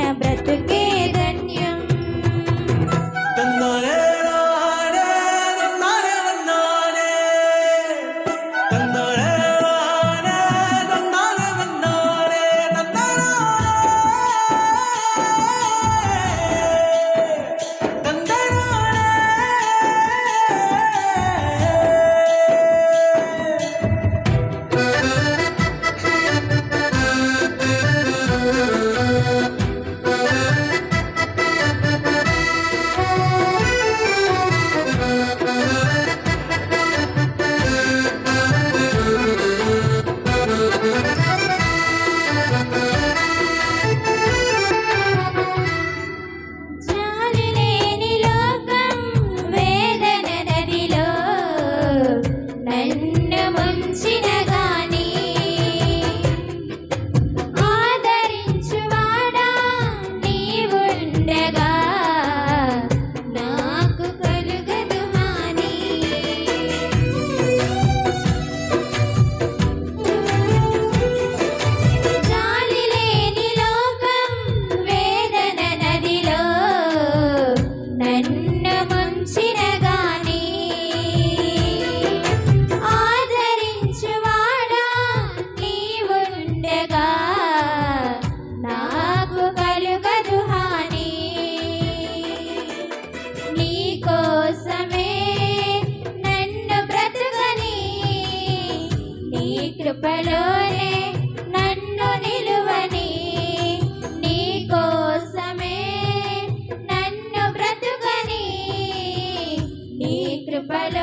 na ప్రేమలోనే నన్ను నిలువని నీ కోసమే నన్ను బ్రతుకని నీ కృపలో